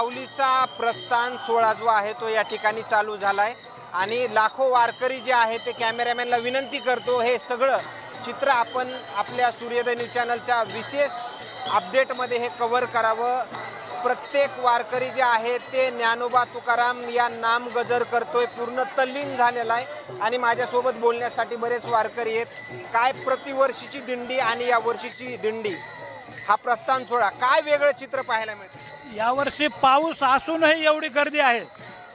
माऊलीचा प्रस्थान सोहळा जो आहे तो या ठिकाणी चालू झाला आहे आणि लाखो वारकरी जे आहे ते कॅमेरामॅनला विनंती करतो हे सगळं चित्र आपण आपल्या सूर्योदय न्यूज चॅनलच्या विशेष अपडेटमध्ये हे कव्हर करावं. प्रत्येक वारकरी जे आहे ते ज्ञानोबा तुकाराम या नाम गजर करतोय पूर्ण तल्लीन झालेला आहे. आणि माझ्यासोबत बोलण्यासाठी बरेच वारकरी आहेत. काय प्रतिवर्षीची दिंडी आणि या वर्षीची दिंडी हा प्रस्थान सोहळा काय वेगळं चित्र पाहायला मिळतं? यावर्षी पाऊस असूनही एवढी गर्दी आहे.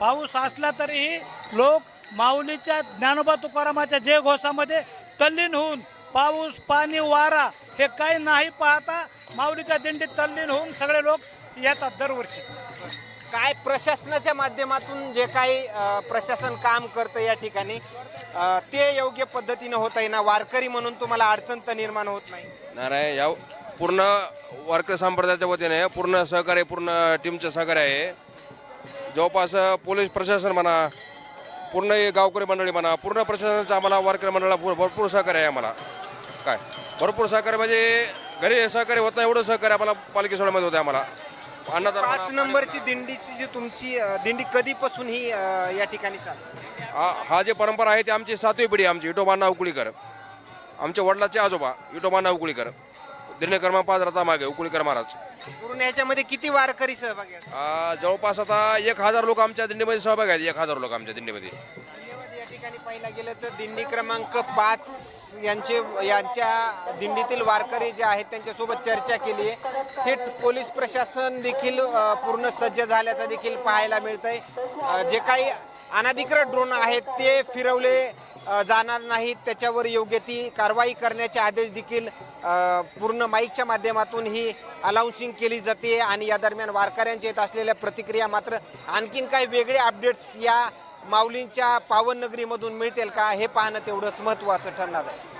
पाऊस असला तरीही लोक माऊलीच्या ज्ञानोबा तुकारामाच्या जय घोषामध्ये तल्लीन होऊन पाऊस पाणी वारा हे काही नाही पाहता माऊलीच्या दिंडीत तल्लीन होऊन सगळे लोक येतात दरवर्षी. काय प्रशासनाच्या माध्यमातून जे काही प्रशासन काम करतं या ठिकाणी ते योग्य पद्धतीनं होत आहे ना? वारकरी म्हणून तुम्हाला अडचण तर निर्माण होत नाही. नाही नाही या पूर्ण वारकरी संप्रदायाच्या वतीने पूर्ण सहकार्य पूर्ण टीमचं सहकार्य आहे. जवळपास पोलीस प्रशासन म्हणा पूर्ण हे गावकरी मंडळी म्हणा पूर्ण प्रशासनाचं आम्हाला वारकरी मंडळाला भर- भरपूर सहकार्य आहे आम्हाला. काय? भरपूर सहकार्य म्हणजे घरी सहकार्य होत नाही एवढं सहकार्य आम्हाला पालखी सोहळ्यामध्ये होतं आम्हाला. पाच नंबरची दिंडीची जी तुमची दिंडी कधीपासून ही या ठिकाणी चालते हा हा जे परंपरा आहे ती आमची सातवी पिढी आहे आमची विठोबा उकुळीकर. आमच्या वडिलाचे आजोबा विठोबा पाच रथा मागे उकुळीकर महाराज. पूर्ण याच्यामध्ये किती वारकरी सहभागी आहेत? आ, जवळपास आता एक हजार लोक आमच्या दिंडीमध्ये सहभागी आहेत एक हजार लोक आमच्या दिंडीमध्ये. धन्यवाद. या ठिकाणी पाहिला गेलं तर दिंडी क्रमांक पाच यांचे यांच्या दिंडीतील वारकरी जे आहेत त्यांच्यासोबत चर्चा केली आहे. थेट पोलीस प्रशासन देखील अ, पूर्ण सज्ज झाल्याचं देखील पाहायला मिळतंय. अ, जे काही अनाधिकृत ड्रोन आहेत ते फिरवले जाणार नाहीत. त्याच्यावर योग्य ती कारवाई करण्याचे आदेश देखील पूर्ण माईकच्या माध्यमातून ही अलाउन्सिंग केली जाते आणि या दरम्यान वारकऱ्यांच्या येत असलेल्या प्रतिक्रिया मात्र आणखीन काही वेगळे अपडेट्स या माऊलींच्या पावन नगरीमधून मिळतील का हे पाहणं तेवढंच महत्त्वाचं ठरणार आहे.